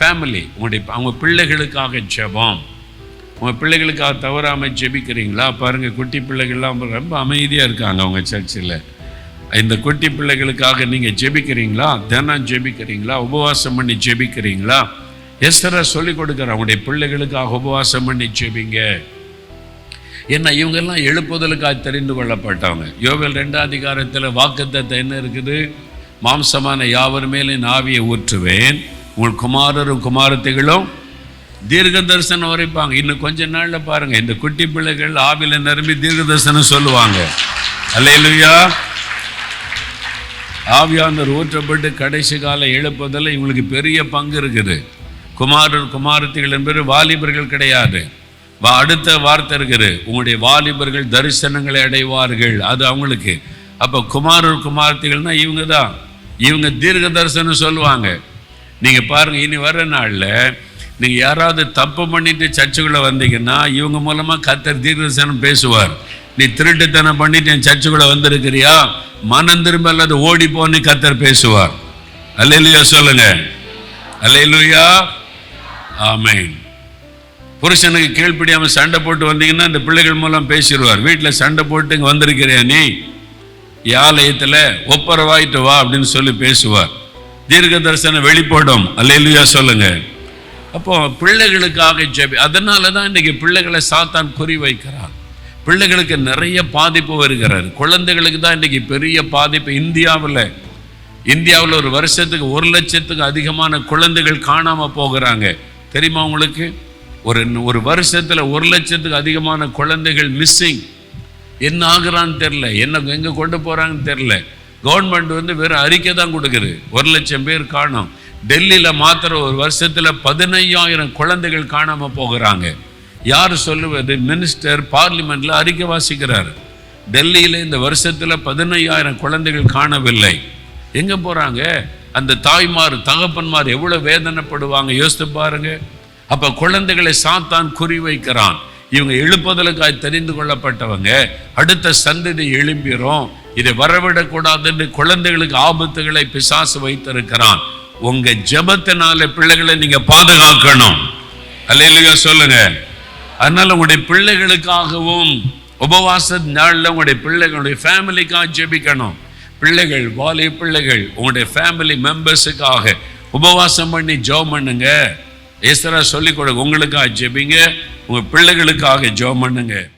Family உங்களுடைய அவங்க பிள்ளைகளுக்காக ஜெபம். உங்கள் பிள்ளைகளுக்காக தவறாமல் ஜெபிக்கிறீங்களா? பாருங்கள் குட்டி பிள்ளைகள்லாம் ரொம்ப அமைதியாக இருக்காங்க அவங்க சர்ச்சில். இந்த குட்டி பிள்ளைகளுக்காக நீங்கள் ஜெபிக்கிறீங்களா? தினம் ஜெபிக்கிறீங்களா? உபவாசம் பண்ணி ஜெபிக்கிறீங்களா? எஸ்தரா சொல்லி கொடுக்குற அவங்களுடைய பிள்ளைகளுக்காக உபவாசம் பண்ணி ஜெபிங்க. ஏன்னா இவங்கெல்லாம் எழுப்புதலுக்காக தெரிந்து கொள்ளப்பட்டவங்க. யோவேல் ரெண்டாம் அதிகாரத்தில் வாக்குத்தத்தை என்ன இருக்குது? மாம்சமான யாவர் மேலே நாவியை ஊற்றுவேன். உங்கள் குமாரரும் குமாரத்திகளும் தீர்க்க தரிசனம் உரைப்பாங்க இன்னும் கொஞ்ச நாளில் பாருங்கள் இந்த குட்டி பிள்ளைகள் ஆவில நிரம்பி தீர்க்க தரிசனம் சொல்லுவாங்க. அல்லையிலுயா ஆவியானவர் ஊற்றப்பட்டு கடைசி கால எழுப்புவதில் இவங்களுக்கு பெரிய பங்கு இருக்குது. குமாரர் குமாரத்திகள் என்பது வாலிபர்கள் கிடையாது. வா அடுத்த வார்த்தை இருக்குது. உங்களுடைய வாலிபர்கள் தரிசனங்களை அடைவார்கள். அது அவங்களுக்கு. அப்போ குமாரர் குமாரத்திகள்னால் இவங்க தான் இவங்க தீர்க்க தரிசனம் சொல்லுவாங்க. நீங்கள் பாருங்கள் இனி வர நாளில் நீங்கள் யாராவது தப்பு பண்ணிட்டு சர்ச்சுக்குள்ளே வந்தீங்கன்னா இவங்க மூலமாக கத்தர் தீர்க்கதரிசனம் பேசுவார். நீ திருட்டுத்தனம் பண்ணிட்டு என் சர்ச்சுக்குள்ளே வந்திருக்கிறியா? மனம் திரும்ப அல்லது ஓடி போன்னு கத்தர் பேசுவார். அல்லையா சொல்லுங்க. அல்லையா ஆமென். புருஷனுக்கு கீழ்ப்படியாம சண்டை போட்டு வந்தீங்கன்னா இந்த பிள்ளைகள் மூலம் பேசிடுவார். வீட்டில் சண்டை போட்டு இங்கே வந்திருக்கிறியா நீ? யாலயத்தில் ஒப்பரவாயிட்டு வா அப்படின்னு சொல்லி பேசுவார். தீர்க்க தரிசனம் வெளிப்படும். அல்லையா சொல்லுங்க. அப்போ பிள்ளைகளுக்காக ஜெபி அதனால தான் இன்றைக்கி பிள்ளைகளை சாத்தான் குறி வைக்கிறான். பிள்ளைகளுக்கு நிறைய பாதிப்பு வருகிறார். குழந்தைகளுக்கு தான் இன்றைக்கி பெரிய பாதிப்பு இந்தியாவில். இந்தியாவில் ஒரு வருஷத்துக்கு ஒரு லட்சத்துக்கு அதிகமான குழந்தைகள் காணாமல் போகிறாங்க. தெரியுமா உங்களுக்கு? ஒரு ஒரு வருஷத்தில் ஒரு லட்சத்துக்கு அதிகமான குழந்தைகள் மிஸ்ஸிங் என்ன ஆகுறான்னு தெரில என்ன எங்கே கொண்டு போகிறாங்கன்னு தெரில கவர்மெண்ட் வந்து வெறும் அறிக்கை தான் கொடுக்குது. ஒரு லட்சம் பேர் காணும். டெல்லியில் மாத்திரம் ஒரு வருஷத்தில் பதினையாயிரம் குழந்தைகள் காணாமல் போகிறாங்க. யார் சொல்லுவது? மினிஸ்டர் பார்லிமெண்ட்டில் அறிக்கை வாசிக்கிறார். டெல்லியில் இந்த வருஷத்தில் பதினையாயிரம் குழந்தைகள் காணவில்லை. எங்கே போகிறாங்க அந்த தாய்மார் தகப்பன்மார் எவ்வளோ வேதனைப்படுவாங்க? யோசித்து பாருங்க. அப்போ குழந்தைகளை சாத்தான் குறி வைக்கிறான். இவங்க எழுப்புதலுக்காய் தெரிந்து கொள்ளப்பட்டவங்க. அடுத்த சந்ததி எழும்பிரும். இதை வரவிடக்கூடாதுன்னு குழந்தைகளுக்கு ஆபத்துகளை பிசாசு வைத்திருக்கிறான். உங்க ஜபத்தினால பிள்ளைகளை நீங்க பாதுகாக்கணும். அல்லையா சொல்லுங்க. அதனால உங்களுடைய பிள்ளைகளுக்காகவும் உபவாச நாளில் உங்களுடைய பிள்ளைகளுடைய ஃபேமிலிக்காக ஜெபிக்கணும். பிள்ளைகள் வாலி பிள்ளைகள் உங்களுடைய ஃபேமிலி மெம்பர்ஸுக்காக உபவாசம் பண்ணி ஜெபம் பண்ணுங்க. ஏசரா சொல்லிக் கொடுங்க உங்களுக்காக ஜெபிங்க உங்கள் பிள்ளைகளுக்காக ஜெபம் பண்ணுங்க.